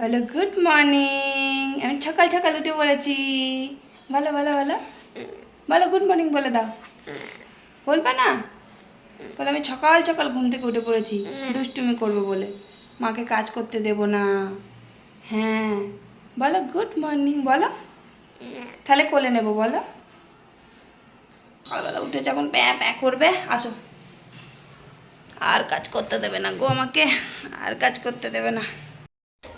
বলো good morning আমি সকাল সকাল উঠে পড়েছি বলো বলো বলো। বলো গুড মর্নিং বলে দাও। বলবে না? বলে আমি সকাল সকাল ঘুম থেকে উঠে পড়েছি। দুষ্টুমি করব বলে। মাকে কাজ করতে দেব না। হ্যাঁ। বলো গুড মর্নিং বলো। তাহলে কোলে নেব, বলো। সকালবেলা উঠে যখন প্যাঁ প্যাঁ করবে, আসো। আর কাজ করতে দেবে না গো আমাকে। আর কাজ করতে দেবে না।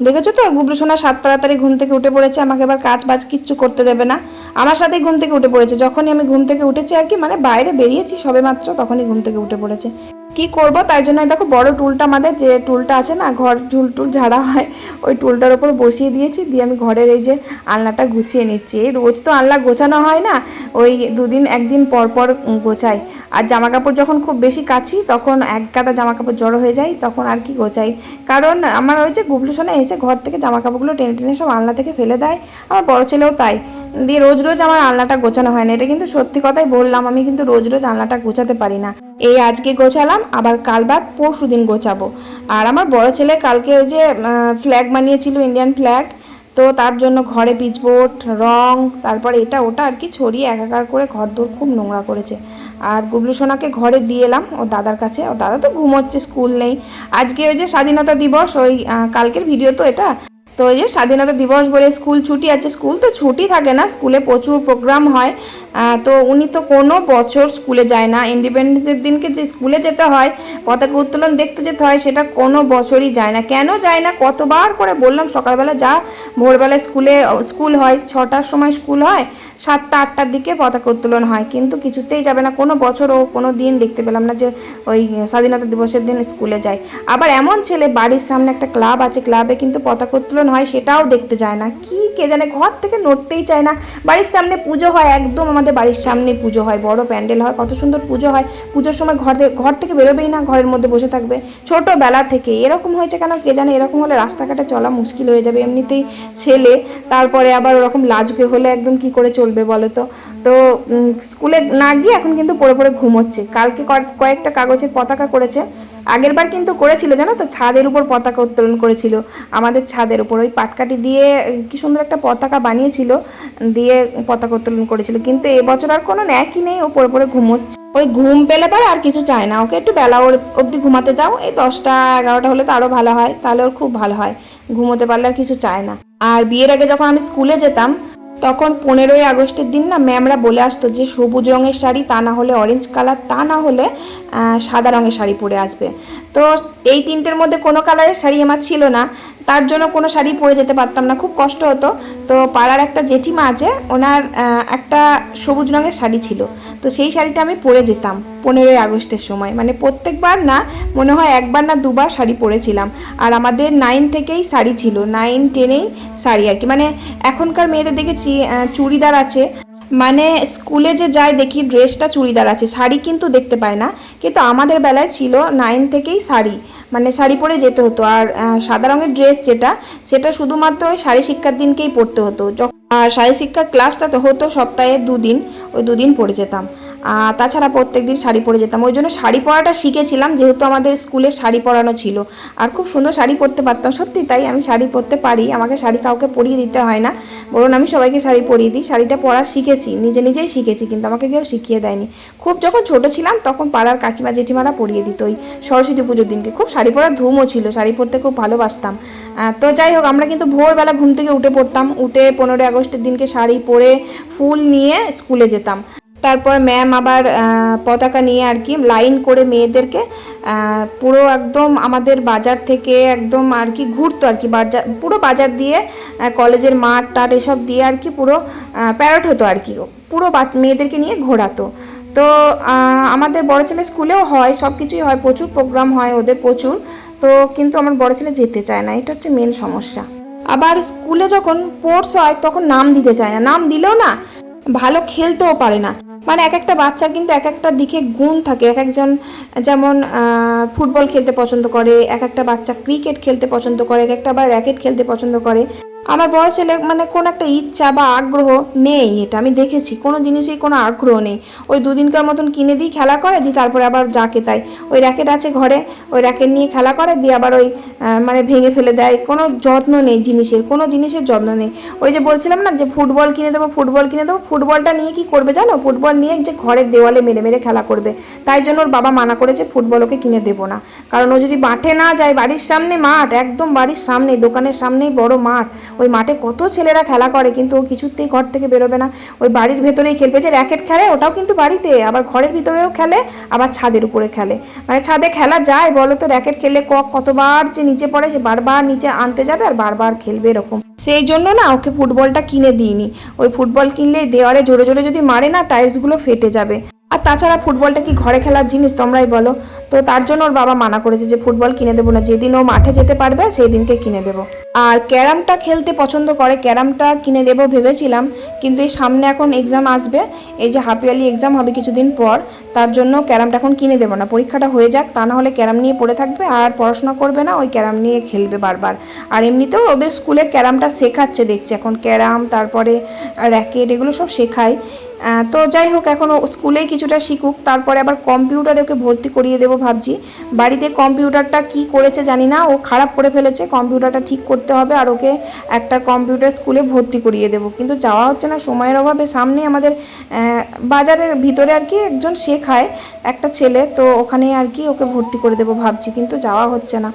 দেখেছ তো, গুবলু সোনা সাত তাড়াতাড়ি ঘুম থেকে উঠে পড়েছে, আমাকে এবার কাজ বাজ কিচ্ছু করতে দেবে না। আমার সাথেই ঘুম থেকে উঠে পড়েছে, যখনই আমি ঘুম থেকে উঠেছি আর কি মানে বাইরে বেরিয়েছি সবে মাত্র, তখনই ঘুম থেকে উঠে পড়েছে। কি করব? তাই জন্য দেখো বড় টুলটা আমাদের যে টুলটা আছে না, ঘর ঝুল টুল ঝাড়া হয়, ওই টুলটার ওপর বসিয়ে দিয়েছি, দিয়ে আমি ঘরের এই যে আলনাটা গুছিয়ে নিচ্ছি। রোজ তো আলনা গোছানো হয় না, ওই দুদিন একদিন পর পর গোছাই। আর জামা কাপড় যখন খুব বেশি কাছি, তখন এক গাদা জামা কাপড় জড়ো হয়ে যায়, তখন আর কি গোছাই। কারণ আমার ওই যে গুবলু সোনা এসে ঘর থেকে জামা কাপড়গুলো টেনে টেনে সব আলনা থেকে ফেলে দেয়, আমার বড় ছেলেও তাই। দিয়ে রোজ রোজ আমার আলনাটা গোছানো হয় না, এটা কিন্তু সত্যি কথাই বললাম, আমি কিন্তু রোজ রোজ আলনাটা গোছাতে পারি না। এই আজকে গোছালাম, আবার কাল বাদ পরশু দিন গোছাবো। আর আমার বড় ছেলে কালকে ওই যে ফ্ল্যাগ বানিয়েছিল ইন্ডিয়ান ফ্ল্যাগ তো তার জন্য ঘরে পিচবোর্ড রং, তারপর এটা ওটা আর কি ছড়িয়ে একাকার করে ঘর দোর খুব নোংরা করেছে। আর গুবলু সোনাকে ঘরে দিয়ে এলাম ওর দাদার কাছে। ওর দাদা তো ঘুমোচ্ছে, স্কুল নেই। আজকে ওই যে স্বাধীনতা দিবস, ওই কালকের ভিডিও তো এটা। তো এই যে স্বাধীনতা দিবস বলে স্কুল ছুটি আছে, স্কুল তো ছুটি থাকে না, স্কুলে প্রচুর প্রোগ্রাম হয়। তো উনি তো কোনো বছর স্কুলে যায় না। ইন্ডিপেন্ডেন্সের দিনকে যে স্কুলে যেতে হয়, পতাকা উত্তোলন দেখতে যেতে হয়, সেটা কোনো বছরই যায় না। কেন যায় না? কতবার করে বললাম, সকালবেলা যা ভোরবেলা স্কুলে, স্কুল হয়, ছটার সময় স্কুল হয়, সাতটা, আটটার দিকে পতাকা উত্তোলন হয়। কিন্তু কিছুতেই যাবে না। কোনো বছর ও কোনো দিন দেখতে পেলাম না যে ওই স্বাধীনতা দিবসের দিন স্কুলে যায়। আবার এমন ছেলে, বাড়ির সামনে একটা ক্লাব আছে, ক্লাবে কিন্তু পতাকা উত্তোলন হয় সেটাও দেখতে যায় না। কি কে জানে, ঘর থেকে নড়তেই চায় না। বাড়ির সামনে পুজো হয়, একদম আমাদের বাড়ির সামনে পুজো হয়। বড় প্যান্ডেল হয়, কত সুন্দর পুজো হয়। পুজোর সময় ঘর ঘর থেকে বেরোবেই না, ঘরের মধ্যে বসে থাকবে। ছোটোবেলা থেকে, এরকম হয়েছে কেন? কে জানে, এরকম হলে রাস্তাঘাটে চলা মুশকিল হয়ে যাবে। এমনিতেই ছেলে, তারপরে আবার ওরকম লাজুকে হলে একদম কি করে চলবে বলো তো? তো স্কুলে না গিয়ে এখন কিন্তু পড়ে পড়ে ঘুমোচ্ছে। কালকে কয়েকটা কাগজের পতাকা করেছে। আগের বার কিন্তু করেছিল, জানো তো? ছাদের উপর পতাকা উত্তোলন করেছিল। আমাদের ছাদের উপর ওই পাটকাঠি দিয়ে, কি সুন্দর একটা পতাকা বানিয়েছিল, দিয়ে পতাকা উত্তোলন করেছিল। কিন্তু এবছর আর কোনো ন্যাকই নেই, ও পড়ে পড়ে ঘুমোচ্ছে। ওই ঘুম পেলে পরে আর কিছু চায় না। ওকে একটু বেলা ওর অবধি ঘুমাতে দাও, এই দশটা এগারোটা হলে তো আরও ভালো হয়, তাহলে ওর খুব ভালো হয়। ঘুমোতে পারলে আর কিছু চায় না। আর বিয়ের আগে যখন আমি স্কুলে যেতাম, তখন পনেরোই আগস্টের দিন না ম্যামরা বলে আসতো যে, সবুজ রঙের শাড়ি, তা না হলে অরেঞ্জ কালার তা না হলে সাদা রঙের শাড়ি পরে আসবে। তো এই তিনটের মধ্যে কোনো কালারের শাড়ি আমার ছিল না। তার জন্য কোনো শাড়ি পরে যেতে পারতাম না, খুব কষ্ট হতো। তো পাড়ার একটা জেঠিমা আছে, ওনার একটা সবুজ রঙের শাড়ি ছিল। তো সেই শাড়িটা আমি পরে যেতাম পনেরোই আগস্টের সময়। মানে প্রত্যেকবার না, মনে হয় একবার না দুবার শাড়ি পরেছিলাম। আর আমাদের নাইন থেকেই শাড়ি ছিল নাইন টেনেই শাড়ি আর কি। মানে এখনকার মেয়েদের দেখেছি চুড়িদার আছে মানে স্কুলে যে যায় দেখি ড্রেসটা চুড়িদার আছে, শাড়ি কিন্তু দেখতে পায় না। কিন্তু আমাদের বেলায় ছিল নাইন থেকেই শাড়ি মানে শাড়ি পরে যেতে হতো। আর সাদা রঙের ড্রেস যেটা, সেটা শুধুমাত্র ওই শাড়ি শিক্ষার দিনকেই পড়তে হতো। আর শাড়ি শিক্ষার ক্লাসটা তো হতো সপ্তাহে দুদিন, ওই দুদিন পড়ে যেতাম। তাছাড়া প্রত্যেক দিন শাড়ি পরে যেতাম। ওই জন্য শাড়ি পরাটা শিখেছিলাম, যেহেতু আমাদের স্কুলে শাড়ি পরানো ছিল। আর খুব সুন্দর শাড়ি পরতে পারতাম, সত্যি তাই আমি শাড়ি পরতে পারি। আমাকে শাড়ি কাউকে পরিয়ে দিতে হয় না। বরং আমি সবাইকে শাড়ি পরিয়ে দিই। শাড়িটা পরা শিখেছি, নিজে নিজেই শিখেছি, কিন্তু আমাকে কেউ শিখিয়ে দেয়নি। খুব যখন ছোট ছিলাম, তখন পাড়ার কাকিমা, জেঠিমারা পরিয়ে দিত ওই সরস্বতী পুজোর দিনকে। খুব শাড়ি পরার ধুমও ছিল, শাড়ি পরতে খুব ভালোবাসতাম। তো যাই হোক, আমরা কিন্তু ভোরবেলা ঘুম থেকে উঠে পড়তাম। উঠে পনেরোই আগস্টের দিনকে শাড়ি পরে ফুল নিয়ে স্কুলে যেতাম। তারপর ম্যাম আবার পতাকা নিয়ে আর কি লাইন করে মেয়েদেরকে পুরো একদম আমাদের বাজার থেকে একদম আর কি ঘুরতো আর কি বাজার পুরো বাজার দিয়ে কলেজের মাঠ টাট এসব দিয়ে আর কি পুরো প্যারট হতো আর কি, পুরো মেয়েদেরকে নিয়ে ঘোরাতো। তো আমাদের বড় ছেলে স্কুলেও হয়, সব কিছুই হয়, প্রচুর প্রোগ্রাম হয় ওদের প্রচুর, তো কিন্তু আমার বড় ছেলে যেতে চায় না, এটা হচ্ছে মেন সমস্যা। আবার স্কুলে যখন স্পোর্টস হয়, তখন নাম দিতে চায় না, নাম দিলেও না, ভালো খেলতেও পারে না। মানে এক একটা বাচ্চা কিন্তু এক একটা দিকে গুণ থাকে। এক একজন, যেমন ফুটবল খেলতে পছন্দ করে, এক একটা বাচ্চা ক্রিকেট খেলতে পছন্দ করে, এক একটা আবার র্যাকেট খেলতে পছন্দ করে। আমার বড় ছেলে মানে কোনো একটা ইচ্ছা বা আগ্রহ নেই এটা, আমি দেখেছি, কোনো জিনিসেই কোনো আগ্রহ নেই। ওই দুদিনকার মতন কিনে দিই খেলা করে দিই তারপরে আবার যাকে তাই। ওই র্যাকেট আছে ঘরে, ওই র্যাকেট নিয়ে খেলা করে, দিয়ে আবার ওই মানে ভেঙে ফেলে দেয়। কোনো যত্ন নেই জিনিসের, কোনো জিনিসের যত্ন নেই। ওই যে বলছিলাম না যে ফুটবল কিনে দেবো, ফুটবল কিনে দেবো, ফুটবলটা নিয়ে কি করবে জানো? ফুটবল নিয়ে যে ঘরের দেওয়ালে মেরে মেরে খেলা করবে। তাই জন্য ওর বাবা মানা করেছে ফুটবল ওকে কিনে দেবো না। কারণ ও যদি মাঠে না যায়, বাড়ির সামনে মাঠ, একদম বাড়ির সামনে দোকানের সামনেই বড় মাঠ ওই মাঠে কত ছেলেরা খেলা করে, কিন্তু ও কিছুতেই ঘর থেকে বেরোবে না। ওই বাড়ির ভেতরেই খেলবে, যে র্যাকেট খেলে ওটাও কিন্তু বাড়িতে, আবার ঘরের ভিতরেও খেলে, আবার ছাদের উপরে খেলে। মানে ছাদে খেলা যায় বলো তো র্যাকেট খেললে ক- কতবার যে নিচে পড়ে, সে বারবার নিচে আনতে যাবে আর বারবার খেলবে এরকম। সেই জন্য না, ওকে ফুটবলটা কিনে দিইনি। ওই ফুটবল কিনলে দেওয়ালে জোরে জোরে যদি মারে না টাইলসগুলো ফেটে যাবে। আর তাছাড়া ফুটবলটা কি ঘরে খেলার জিনিস, তোমরাই বলো। তো তার জন্য ওর বাবা মানা করেছে যে ফুটবল কিনে দেবো না, যেদিন ও মাঠে যেতে পারবে সেই দিনকে কিনে দেবো। আর ক্যারামটা খেলতে পছন্দ করে, ক্যারামটা কিনে দেবো ভেবেছিলাম, কিন্তু এই সামনে এখন এক্সাম আসবে, এই যে হাফ এক্সাম হবে কিছুদিন পর, তার জন্য ক্যারামটা এখন কিনে দেবো না। পরীক্ষাটা হয়ে যাক, তা না হলে ক্যারাম নিয়ে পড়ে থাকবে, আর পড়াশোনা করবে না, ওই ক্যারাম নিয়ে খেলবে বারবার। আর এমনিতেও ওদের স্কুলে ক্যারামটা শেখাচ্ছে, দেখছি। এখন ক্যারাম, তারপরে র্যাকেট, এগুলো সব শেখায়। তো যাই হোক, এখন ও স্কুলেই কিছুটা শিখুক, তারপরে আবার কম্পিউটারে ওকে ভর্তি করিয়ে দেবো ভাবছি। বাড়িতে কম্পিউটারটা কি করেছে জানি না, ও খারাপ করে ফেলেছে, কম্পিউটারটা ঠিক করতে হবে আর ওকে একটা কম্পিউটার স্কুলে ভর্তি করিয়ে দেবো। কিন্তু যাওয়া হচ্ছে না, সময়ের অভাবে সামনে আমাদের বাজারের ভিতরে আর কি একজন শেখায়, একটা ছেলে, তো ওখানে আর কি ওকে ভর্তি করে দেবো ভাবছি, কিন্তু যাওয়া হচ্ছে না।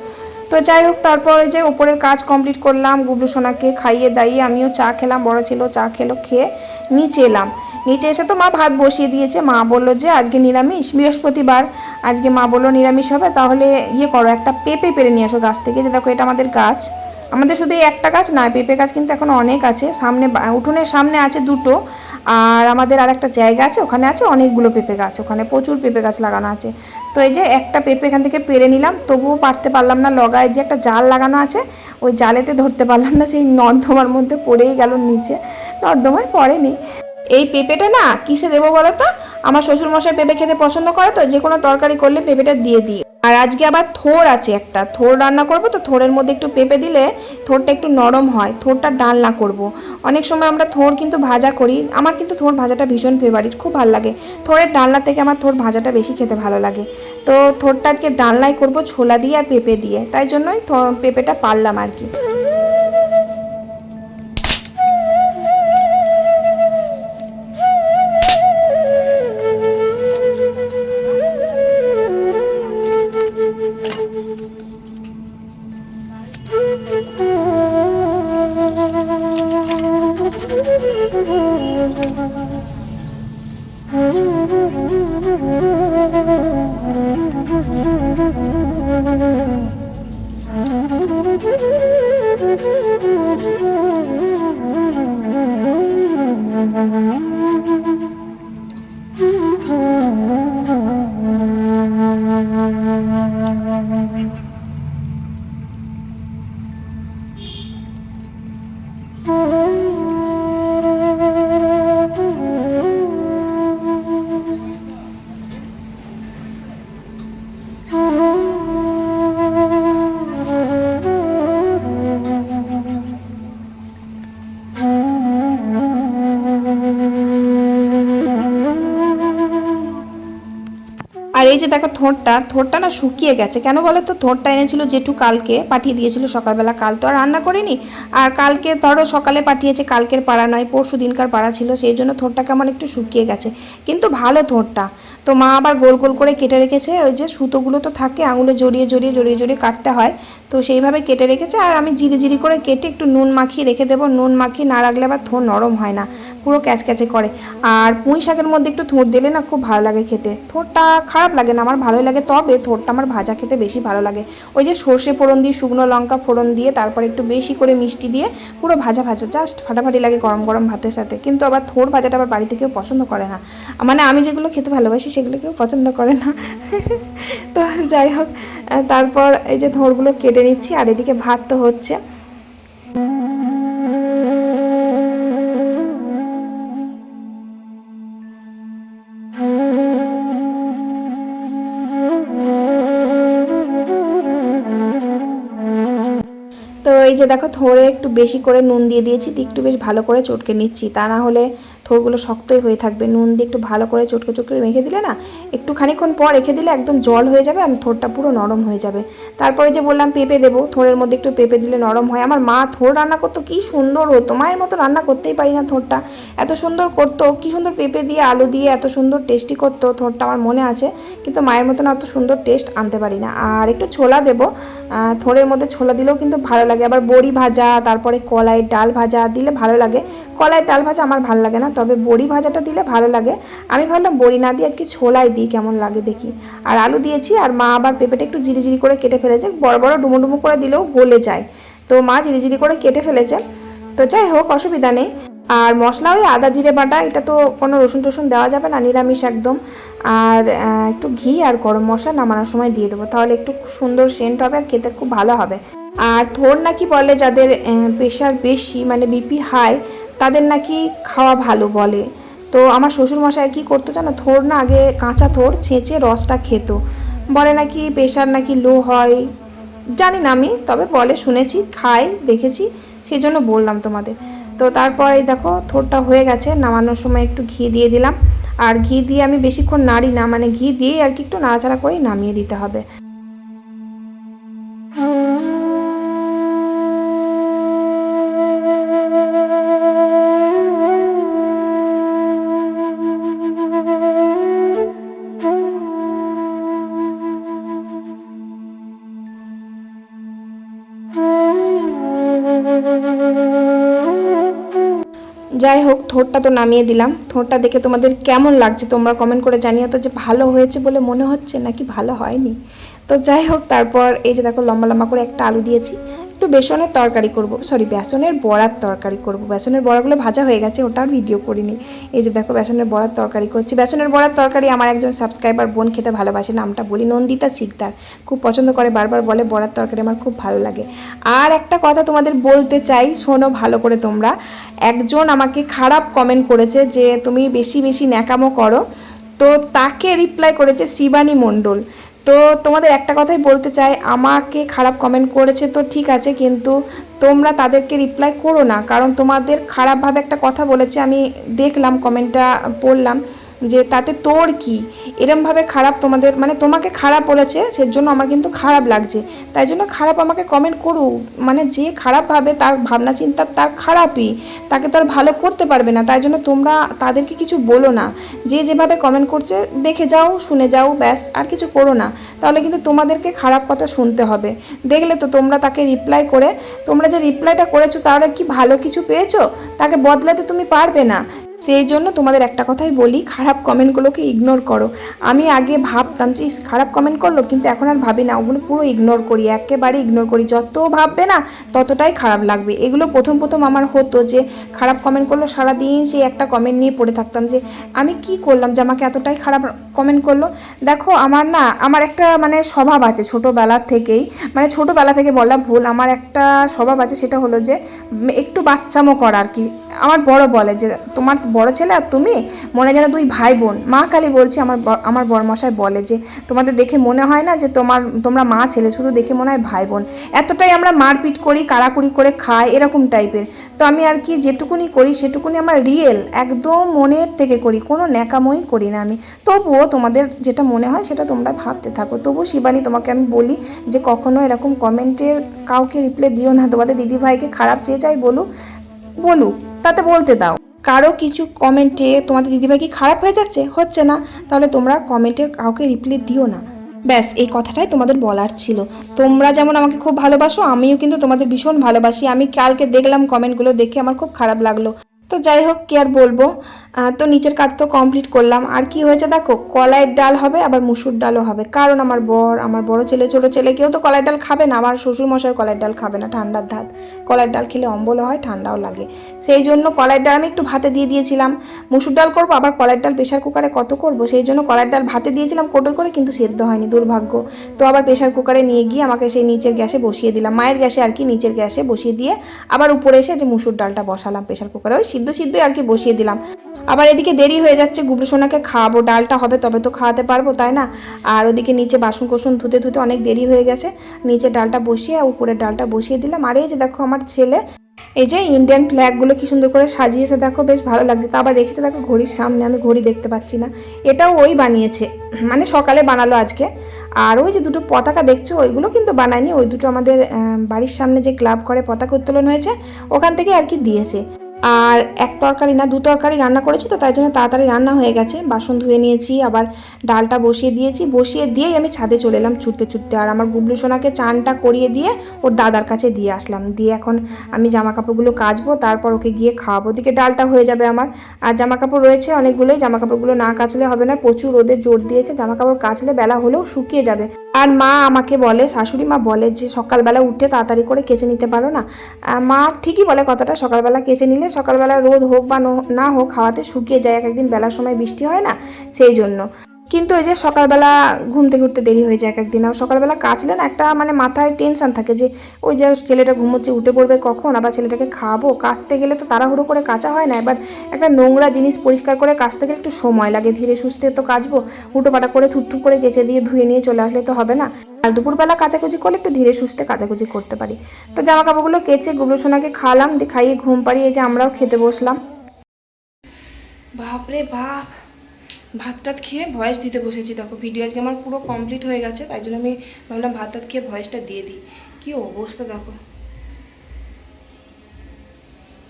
তো যাই হোক, তারপর ওই যে ওপরের কাজ কমপ্লিট করলাম, গুবলু সোনাকে খাইয়ে দাইয়ে আমিও চা খেলাম, বড় ছিল চা খেলো, খেয়ে নিচে এলাম। নিচে এসে তো মা ভাত বসিয়ে দিয়েছে। মা বলল যে, আজকে নিরামিষ, বৃহস্পতিবার। আজকে মা বলল, নিরামিষ হবে, তাহলে ইয়ে করো, একটা পেঁপে পেরে নিয়ে আসো গাছ থেকে। যে দেখো, এটা আমাদের গাছ। আমাদের শুধু এই একটা গাছ না পেঁপে গাছ কিন্তু এখন অনেক আছে। সামনে উঠোনের সামনে আছে দুটো। আর আমাদের আর একটা জায়গা আছে, ওখানে আছে অনেকগুলো পেঁপে গাছ। ওখানে প্রচুর পেঁপে গাছ লাগানো আছে। তো এই যে একটা পেঁপে এখান থেকে পেরে নিলাম, তবুও পারতে পারলাম না। লগায় যে একটা জাল লাগানো আছে, ওই জালেতে ধরতে পারলাম না। সেই নর্দমার মধ্যে পড়েই গেল নিচে। নর্দমায় পড়েনি। এই পেঁপেটা না কিসে দেবো বলো তো? আমার শ্বশুরমশাই পেঁপে খেতে পছন্দ করে তো, যে কোনো তরকারি করলে পেঁপেটা দিয়ে দিই আর আজকে আবার থোর আছে একটা, থোর রান্না করব তো, থোরের মধ্যে একটু পেঁপে দিলে থোরটা একটু নরম হয়, থোরটা ডালনা করব। অনেক সময় আমরা থোর কিন্তু ভাজা করি, আমার কিন্তু থোর ভাজাটা ভীষণ ফেভারিট খুব ভালো লাগে। থোরের ডালনা থেকে আমার থোর ভাজাটা বেশি খেতে ভালো লাগে। তো থোরটা আজকে ডালনাই করব ছোলা দিয়ে আর পেঁপে দিয়ে, তাই জন্যই পেঁপেটা পারলাম আর কি। যে দেখো থোঁটটা থোঁটটা না শুকিয়ে গেছে। কেন বলো তো থোঁটটা এনেছিল জেঠু কালকে, পাঠিয়ে দিয়েছিল সকালবেলা। কাল তো আর রান্না করিনি। আর কালকে ধরো সকালে পাঠিয়েছে, কালকের পাড়া নয়, পরশু দিনকার পাড়া ছিল, সেই জন্য থোঁটটা কেমন একটু শুকিয়ে গেছে। কিন্তু ভালো থোঁটটা তো মা আবার গোল গোল করে কেটে রেখেছে, ওই যে সুতোগুলো তো থাকে, আঙুলে জড়িয়ে জড়িয়ে জড়িয়ে জড়িয়ে কাটতে হয়। তো সেইভাবে কেটে রেখেছে আর আমি জিরি জিরি করে কেটে একটু নুন মাখিয়ে রেখে দেবো। নুন মাখিয়ে না রাখলে আবার থোর নরম হয় না, পুরো ক্যাচক্যাচে করে। আর পুঁই শাকের মধ্যে একটু থোর দিলে না খুব ভালো লাগে খেতে। থোরটা খারাপ লাগে না, আমার ভালোই লাগে, তবে থোরটা আমার ভাজা খেতে বেশি ভালো লাগে। ওই যে সর্ষে ফোড়ন দিয়ে, শুকনো লঙ্কা ফোড়ন দিয়ে, তারপর একটু বেশি করে মিষ্টি দিয়ে পুরো ভাজা ভাজা, জাস্ট ফাটাফাটি লাগে গরম গরম ভাতের সাথে। কিন্তু আবার থোর ভাজাটা আবার বাড়িতে কেউ পছন্দ করে না। মানে আমি যেগুলো খেতে ভালোবাসি সেগুলো কেউ পছন্দ করে না। তো যাই হোক তারপর এই যে থোরগুলো কেটে নিচ্ছি, আর এদিকে ভাত তো হচ্ছে। তো এই যে দেখো, থোড়ে একটু বেশি করে নুন দিয়ে দিয়েছি, দিয়ে একটু বেশ ভালো করে চটকে নিচ্ছি। তা না হলে থোড়গুলো শক্তই হয়ে থাকবে। নুন দিয়ে একটু ভালো করে চটকে চটকে মেখে দিলে না, একটু খানিক্ষণ পর রেখে দিলে একদম জল হয়ে যাবে আর থোড়টা পুরো নরম হয়ে যাবে। তারপরে যে বললাম পেঁপে দেবো থোড়ের মধ্যে একটু পেঁপে দিলে নরম হয়। আমার মা থোড় রান্না করতো, কি সুন্দর হতো। মায়ের মতো রান্না করতেই পারি না থোড়টা এত সুন্দর করতো, কি সুন্দর পেঁপে দিয়ে আলু দিয়ে এত সুন্দর টেস্টি করতো থোড়টা আমার মনে আছে। কিন্তু মায়ের মতন এত সুন্দর টেস্ট আনতে পারি না। আর একটু ছোলা দেবো থোড়ের মধ্যে ছোলা দিলেও কিন্তু ভালো লাগে। আবার বড়ি ভাজা, তারপরে কলাই ডাল ভাজা দিলে ভালো লাগে। কলাই ডাল ভাজা আমার ভালো লাগে না তবে বড়ি ভাজাটা দিলে ভালো লাগে। আমি ভাবলাম বড়ি না দিয়ে আজকে ছোলাই দিই, কেমন লাগে দেখি। আর আলু দিয়েছি, আর মা আবার পেঁপেটা একটু জিরি করে কেটে ফেলেছে, বড় বড় ডুমো ডুমো করে দিলেও গলে যায়। তো মা জিরি করে কেটে ফেলেছে। তো যাই হোক, অসুবিধা নেই। আর মশলা ওই আদা জিরে বাটা, এটা তো কোনো রসুন টসুন দেওয়া যাবে না, নিরামিষ একদম। আর একটু ঘি আর গরম মশলা নামানোর সময় দিয়ে দেবো, তাহলে একটু সুন্দর সেন্ট হবে আর খেতে খুব ভালো হবে। আর থোর নাকি বলে যাদের প্রেশার বেশি মানে বিপি হাই তাদের নাকি খাওয়া ভালো বলে। তো আমার শ্বশুর মশাই কি করতো জানো? থোর না আগে কাঁচা থোর ছেঁচে রসটা খেত। বলে নাকি প্রেশার নাকি লো হয়। জানি না আমি, তবে বলে শুনেছি খাই দেখেছি সেই জন্য বললাম তোমাদের। তো তারপরে দেখো থোরটা হয়ে গেছে, নামানোর সময় একটু ঘি দিয়ে দিলাম। আর ঘি দিয়ে আমি বেশিক্ষণ নাড়ি না মানে ঘি দিয়ে আর কি একটু নাড়াচাড়া করেই নামিয়ে দিতে হবে। যাই হোক থোঁটটা তো নামিয়ে দিলাম। থোঁটটা দেখে তোমাদের কেমন লাগছে তোমরা কমেন্ট করে জানিও তো যে ভালো হয়েছে বলে মনে হচ্ছে নাকি ভালো হয়নি। তো যাই হোক তারপর এই যে দেখো লম্বা লম্বা করে একটা আলু দিয়েছি। বেসনের তরকারি করব। সরি বেসনের বড়ার তরকারি করব। বেসনের বড়াগুলো ভাজা হয়ে গেছে, ওটা ভিডিও করিনি। এই যে দেখো, বেসনের বড়ার তরকারি করছি। বেসনের বড়ার তরকারি আমার একজন সাবস্ক্রাইবার বোন খেতে ভালোবাসে, নামটা বলি নন্দিতা শিকদার। খুব পছন্দ করে, বারবার বলে বড়ার তরকারি আমার খুব ভালো লাগে। আর একটা কথা তোমাদের বলতে চাই, শোনো ভালো করে তোমরা। একজন আমাকে খারাপ কমেন্ট করেছে যে, তুমি বেশি বেশি ন্যাকামো করো। তো তাকে রিপ্লাই করেছে শিবানী মণ্ডল। তো তোমাদের একটা কথাই বলতে চাই, আমাকে খারাপ কমেন্ট করেছে তো ঠিক আছে, কিন্তু তোমরা তাদেরকে রিপ্লাই করো না, কারণ তোমাদের খারাপভাবে একটা কথা বলেছে, আমি দেখলাম কমেন্টটা পড়লাম। যে তাতে তোর কি? এরমভাবে খারাপ তোমাদের মানে তোমাকে খারাপ বলেছে, সেজন্য আমার কিন্তু খারাপ লাগছে। তাই জন্য খারাপ আমাকে কমেন্ট করুক মানে যে খারাপ ভাবে তার ভাবনা চিন্তা তার খারাপই, তাকে তো আর ভালো করতে পারবে না। তাই জন্য তোমরা তাদেরকে কিছু বলো না। যে যেভাবে কমেন্ট করছে, দেখে যাও, শুনে যাও, ব্যাস, আর কিছু করো না। তাহলে কিন্তু তোমাদেরকে খারাপ কথা শুনতে হবে। দেখলে তো তোমরা তাকে রিপ্লাই করে, তোমরা যে রিপ্লাইটা করেছ, তাহলে কি ভালো কিছু পেয়েছ? তাকে বদলাতে তুমি পারবে না। সেই জন্য তোমাদের একটা কথাই বলি, খারাপ কমেন্টগুলোকে ইগনোর করো। আমি আগে ভাবতাম যে খারাপ কমেন্ট করল, কিন্তু এখন আর ভাবি না। ওগুলো পুরো ইগনোর করি, একেবারে ইগনোর করি। যত ভাববে না, ততটাই খারাপ লাগবে। এগুলো প্রথম প্রথম আমার হতো যে, খারাপ কমেন্ট করল, সারাদিন সেই একটা কমেন্ট নিয়ে পড়ে থাকতাম যে, আমি কি করলাম যে, আমাকে এতটাই খারাপ কমেন্ট করল? দেখো, আমার না, আমার একটা মানে স্বভাব আছে ছোটোবেলার থেকেই। মানে ছোটোবেলা থেকে বলা ভুল, আমার একটা স্বভাব আছে, সেটা হলো যে, একটু বাচ্চামো করা আর কি। আমার বড় বলে যে, তোমার বড় ছেলে আর তুমি মনে যেন দুই ভাই বোন মা কালী বলছে, আমার আমার বড়মশাই বলে যে, তোমাদের দেখে মনে হয় না যে তোমার, তোমরা মা ছেলে, শুধু দেখে মনে হয় ভাই বোন এতটাই আমরা মারপিট করি, কাড়াকুড়ি করে খাই, এরকম টাইপের। তো আমি আর কি যেটুকুনি করি, সেটুকুনি আমার রিয়েল, একদম মনের থেকে করি, কোনো ন্যাকামই করি না আমি। তবুও তোমাদের যেটা মনে হয়, সেটা তোমরা ভাবতে থাকো। তবু শিবানী, তোমাকে আমি বলি যে, কখনো এরকম কমেন্টের কাউকে রিপ্লাই দিও না। তোমাদের দিদিভাইকে খারাপ চেয়ে যাই বলুক বলুক। তাতে বলতে দাও। কারও কিছু কমেন্টে তোমাদের দিদিভাই কি খারাপ হয়ে যাচ্ছে? হচ্ছে না। তাহলে তোমরা কমেন্টের কাউকে রিপ্লাই দিও না। ব্যাস, এই কথাটাই তোমাদের বলার ছিল। তোমরা যেমন আমাকে খুব ভালোবাসো, আমিও কিন্তু তোমাদের ভীষণ ভালোবাসি। আমি কালকে দেখলাম কমেন্টগুলো, দেখে আমার খুব খারাপ লাগল। তো যাই হোক, কি আর বলব? তো নিচের কাজ তো কমপ্লিট করলাম। আর কি হয়েছে দেখো, কলাইয়ের ডাল হবে, আবার মুসুর ডালও হবে। কারণ আমার বর, আমার বড় ছেলে, ছোটো ছেলে, কেউ তো কলাইয়ের ডাল খাবে না। আমার শ্বশুর মশাই কলাইয়ের ডাল খাবে না, ঠান্ডার ধাত। কলাইয়ের ডাল খেলে অম্বলও হয়, ঠান্ডাও লাগে। সেই জন্য কলাইয়ের ডাল আমি একটু ভাতে দিয়ে দিয়েছিলাম। মুসুর ডাল করব, আবার কলাইয়ের ডাল প্রেশার কুকারে কত করব? সেই জন্য কলাইয়ের ডাল ভাতে দিয়েছিলাম কোটো করে, কিন্তু সেদ্ধ হয়নি, দুর্ভাগ্য। তো আবার প্রেশার কুকারে নিয়ে গিয়ে আমাকে সেই নিচের গ্যাসে বসিয়ে দিলাম। মায়ের গ্যাসে আর কি, নিচের গ্যাসে বসিয়ে দিয়ে আবার উপরে এসে যে মুসুর ডালটা বসালাম প্রেশার কুকারে, ওই সিদ্ধ সিদ্ধ আর কি বসিয়ে দিলাম। আবার এদিকে দেরি হয়ে যাচ্ছে গুবলু সোনাকে খাওয়াবো, ডালটা হবে, তবে তো খাওয়াতে পারব, তাই না? আর ওদিকে নিচে বাসন কোসন ধুতে ধুতে অনেক দেরি হয়ে গেছে। নিচে ডালটা বসিয়ে উপরে ডালটা বসিয়ে দিলাম। আর এই যে দেখো আমার ছেলে, এই যে ইন্ডিয়ান ফ্ল্যাগগুলো কি সুন্দর করে সাজিয়েছে, দেখো বেশ ভালো লাগছে। তা আবার রেখেছে, দেখো ঘড়ির সামনে, আমি ঘড়ি দেখতে পাচ্ছি না। এটাও ওই বানিয়েছে মানে সকালে বানালো আজকে। আর ওই যে দুটো পতাকা দেখছ, ওইগুলো কিন্তু বানায়নি। ওই দুটো আমাদের বাড়ির সামনে যে ক্লাব করে পতাকা উত্তোলন হয়েছে, ওখান থেকে আর কি দিয়েছে। আর এক তরকারি না, দু তরকারি রান্না করেছি তো, তাই জন্য তাড়াতাড়ি রান্না হয়ে গেছে। বাসন ধুয়ে নিয়েছি, আবার ডালটা বসিয়ে দিয়েছি। বসিয়ে দিয়েই আমি ছাদে চলে এলাম ছুটতে ছুটতে। আর আমার গুবলু সোনাকে চানটা করিয়ে দিয়ে ওর দাদার কাছে দিয়ে আসলাম। দিয়ে এখন আমি জামা কাপড়গুলো কাচবো, তারপর ওকে গিয়ে খাওয়াবো। ওদিকে ডালটা হয়ে যাবে আমার। আর জামা কাপড় রয়েছে অনেকগুলোই জামা কাপড়গুলো না কাচলে হবে না। প্রচুর রোদের জোর দিয়েছে জামা কাপড় কাচলে বেলা হলেও শুকিয়ে যাবে। আর মা আমাকে বলে, শাশুড়ি মা বলে যে, সকালবেলা উঠে তাড়াতাড়ি করে কেচে নিতে পারো না। মা ঠিকই বলে কথাটা, সকালবেলা কেচে নিলে সকালবেলা রোদ হোক বা ন- হোক, হাওয়াতে শুকিয়ে যায় এক একদিন বেলার সময় বৃষ্টি হয় না? সেই জন্য। কিন্তু ওই যে সকালবেলা ঘুম থেকে উঠতে দেরি হয়ে যায় এক একদিন। আর সকালবেলা কাচলে না একটা মানে মাথায় টেনশন থাকে যে, ওই যে ছেলেটা ঘুমোচ্ছে, উঠে পড়বে কখন? আবার ছেলেটাকে খাব কাচতে গেলে তো তাড়াহুড়ো করে কাচা হয় না। এবার একটা নোংরা জিনিস পরিষ্কার করে কাচতে গেলে একটু সময় লাগে। ধীরে সুস্থে তো কাচবো হুটোপাটা করে থুতথু করে কেচে দিয়ে ধুয়ে নিয়ে চলে আসলে তো হবে না। আর দুপুরবেলা কাচাকুচি করলে একটু ধীরে সুস্থে কাচাকুচি করতে পারি। তো জামা কাপড়গুলো কেচে গুবলু সোনাকে খাওয়ালাম, দিয়ে খাইয়ে ঘুম পাড়িয়ে এই যে আমরাও খেতে বসলাম। বাপরে বাপ! ভাত টাত খেয়ে ভয়েস দিতে বসেছি। দেখো ভিডিও আজকে আমার পুরো কমপ্লিট হয়ে গেছে, তাই জন্য আমি ভাবলাম ভাত টাত খেয়ে ভয়েসটা দিয়ে দিই। কি অবস্থা দেখো।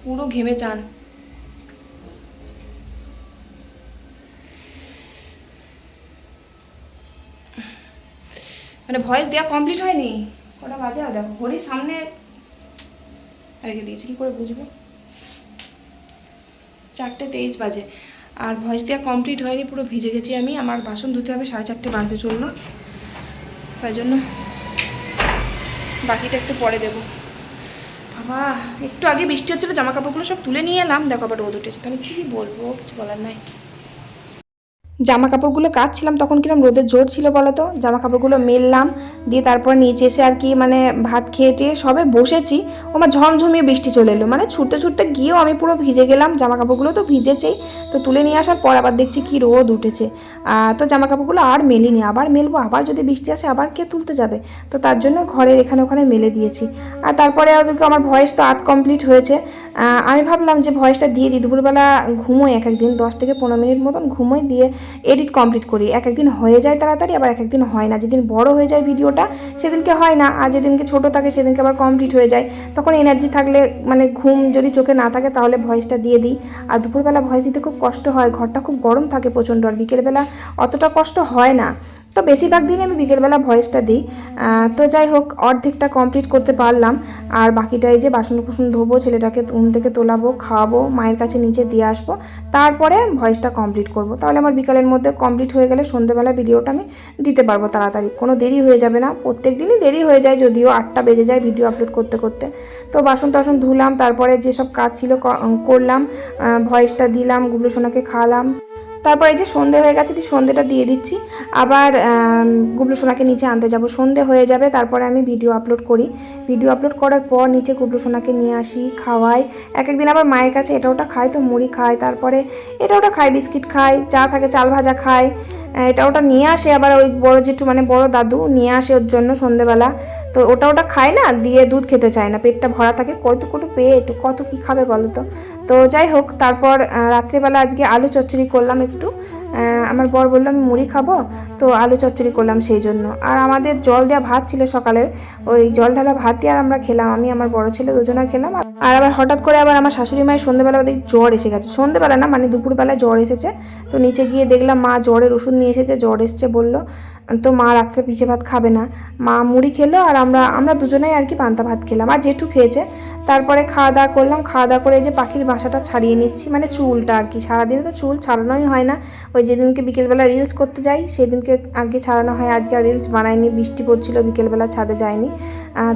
পুরো ঘেমে চান। মানে ভয়েস দেওয়া কমপ্লিট হয়নি? কটা বাজে? দেখো, ঘড়ির সামনে রেখে দিয়েছি, কি করে বুঝব? চারটে তেইশ বাজে। আর ভয়েস দেওয়া কমপ্লিট হয়নি, পুরো ভিজে গেছি আমি। আমার বাসন ধুতে হবে, সাড়ে চারটে বাঁধতে চলল। তাই জন্য বাকিটা একটু পরে দেবো। বাবা, একটু আগে বৃষ্টি হচ্ছিল জামা কাপড়গুলো সব তুলে নিয়ে এলাম। দেখো আবার রোদ উঠেছে। তাহলে কী বলব, কিছু বলার নাই। জামা কাপড়গুলো কাচছিলাম তখন কিরম রোদের জোর ছিল বলো তো জামা কাপড়গুলো মেললাম, দিয়ে তারপর নিচে এসে আর কি মানে ভাত খেয়ে টেয়ে সবে বসেছি। আমার ঝমঝমিয়ে বৃষ্টি চলে এলো মানে ছুটতে ছুটতে গিয়েও আমি পুরো ভিজে গেলাম জামা কাপড়গুলো তো ভিজেছেই। তো তুলে নিয়ে আসার পর আবার দেখছি কি রোদ উঠেছে। তো জামা কাপড়গুলো আর মেলিনি, আবার মেলবো, আবার যদি বৃষ্টি আসে আবার কে তুলতে যাবে? তো তার জন্য ঘরের এখানে ওখানে মেলে দিয়েছি। আর তারপরে ওদেরকে আমার ভয়েস তো আধ কমপ্লিট হয়েছে। আমি ভাবলাম যে ভয়েসটা দিয়ে দিই, দুপুরবেলা ঘুমোই এক একদিন দশ থেকে পনেরো মিনিট মতন ঘুমোই দিয়ে এডিট কমপ্লিট করি। এক একদিন হয়ে যায় তাড়াতাড়ি, আবার এক একদিন হয় না। যেদিন বড় হয়ে যায় ভিডিওটা, সেদিনকে হয় না। আর যেদিনকে ছোট থাকে, সেদিনকে আবার কমপ্লিট হয়ে যায়। তখন এনার্জি থাকলে মানে ঘুম যদি চোখে না থাকে, তাহলে ভয়েসটা দিয়ে দিই। আর দুপুরবেলা ভয়েস দিতে খুব কষ্ট হয়। ঘরটা খুব গরম থাকে প্রচণ্ড। আর বিকেলবেলা অতটা কষ্ট হয় না। তো বেশিরভাগ দিন আমি বিকেলবেলা ভয়েসটা দিই। তো যাই হোক, অর্ধেকটা কমপ্লিট করতে পারলাম। আর বাকিটাই যে বাসন কুসন ধোবো, ছেলেটাকে ঘুম থেকে তোলাবো, খাওয়াবো, মায়ের কাছে নিচে দিয়ে আসব, তারপরে ভয়েসটা কমপ্লিট করব। তাহলে আমার বিকালের মধ্যে কমপ্লিট হয়ে গেলে সন্ধ্যেবেলা ভিডিওটা আমি দিতে পারব তাড়াতাড়ি। কোনো দেরি হয়ে যাবে না। প্রত্যেক দিনই দেরি হয়ে যায়, যদিও আটটা বেজে যায় ভিডিও আপলোড করতে করতে। তো বাসন টাসন ধুলাম, তারপরে যেসব কাজ ছিল করলাম ভয়েসটা দিলাম, গুবলু সোনাকে খাওয়ালাম। তারপর এই যে সন্ধে হয়ে গেছে দিয়ে সন্ধেটা দিয়ে দিচ্ছি। আবার গুবলু সোনাকে নিচে আনতে যাব। সন্ধে হয়ে যাবে, তারপরে আমি ভিডিও আপলোড করি। ভিডিও আপলোড করার পর নিচে গুবলু সোনাকে নিয়ে আসি, খাওয়াই। এক একদিন আবার মায়ের কাছে এটা ওটা খাই, তো মুড়ি খাই, তারপরে এটা ওটা খাই, বিস্কিট খাই, চা থাকে, চাল ভাজা খায় এটা ওটা নিয়ে আসে আবার ওই বড় জেঠু মানে বড় দাদু, নিয়ে আসে ওর জন্য সন্ধেবেলা। তো ওটা ওটা খায় না, দিয়ে দুধ খেতে চায় না, পেটটা ভরা থাকে। কত কটু পেট, কত কি খাবে বলো তো? তো যাই হোক, তারপর রাত্রেবেলা আজকে আলু চচ্চড়ি করলাম একটু। আমার বর বলল, আমি মুড়ি খাব। তো আলু চচ্চড়ি করলাম সেই জন্য। আর আমাদের জল দেওয়া ভাত ছিল সকালের, ওই জল ঢালা ভাতই আর আমরা খেলাম। আমি, আমার বড় ছেলে দুজনে খেলাম। আর আবার হঠাৎ করে আবার আমার শাশুড়ি মায়ের সন্ধ্যেবেলা দেখি জ্বর এসে গেছে। সন্ধ্যেবেলা না মানে দুপুরবেলায় জ্বর এসেছে। তো নিচে গিয়ে দেখলাম মা জ্বরের ওষুধ নিয়ে এসেছে, জ্বর এসছে বলল। তো মা রাত্রে পিঠে ভাত খাবে না। মা মুড়ি খেলো আর আমরা আমরা দুজনেই আর কি পান্তা ভাত খেলাম। আর জেঠু খেয়েছে। তারপরে খাওয়া দাওয়া করলাম। খাওয়া দাওয়া করে এই যে পাখির বাসাটা ছাড়িয়ে নিচ্ছি। মানে চুলটা আর কি। সারাদিনে তো চুল ছাড়ানোই হয় না। ওই যেদিনকে বিকেলবেলা রিলস করতে যাই, সেদিনকে আর কি ছাড়ানো হয়। আজকে আর রিলস বানাইনি, বৃষ্টি পড়ছিল, বিকেলবেলা ছাদে যায়নি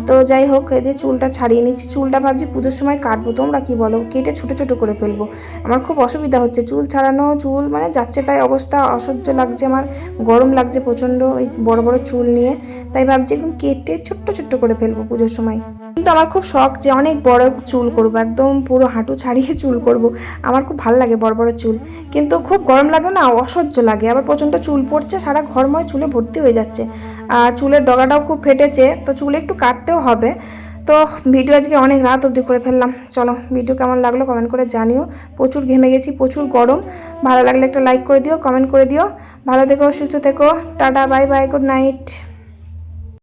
তো যাই হোক, এই যে চুলটা ছাড়িয়ে নিচ্ছি। চুলটা ভাবছি পুজোর সময় কাটবো। তোমরা কি বলো? কেটে ছোটো ছোটো করে ফেলব। আমার খুব অসুবিধা হচ্ছে। চুল ছাড়ানো, চুল মানে যাচ্ছে তাই অবস্থা। অসহ্য লাগছে আমার। গরম লাগছে প্রচণ্ড। ওই বড় বড় চুল নিয়ে। তাই ভাবছি একদম কেটে ছোট্ট ছোট্ট করে ফেলব পুজোর সময়। কিন্তু আমার খুব শখ যে অনেক বড় চুল করব, একদম পুরো হাঁটু ছাড়িয়ে চুল করব। আমার খুব ভালো লাগে বড় বড় চুল। কিন্তু খুব গরম লাগে না, অসহ্য লাগে। আবার প্রচণ্ড চুল পড়ছে, সারা ঘরময় চুলে ভর্তি হয়ে যাচ্ছে। আর চুলের ডগাটাও খুব ফেটেছে, তো চুল একটু কাটতেও হবে। তো ভিডিও আজকে অনেক রাত অবধি করে ফেললাম। চলো, ভিডিও কেমন লাগল কমেন্ট করে জানিও। প্রচুর ঘেমে গেছি, প্রচুর গরম। ভালো লাগলে একটা লাইক করে দিও কমেন্ট করে দিও। ভালো থেকো, সুস্থ থেকো। Tata bye bye good night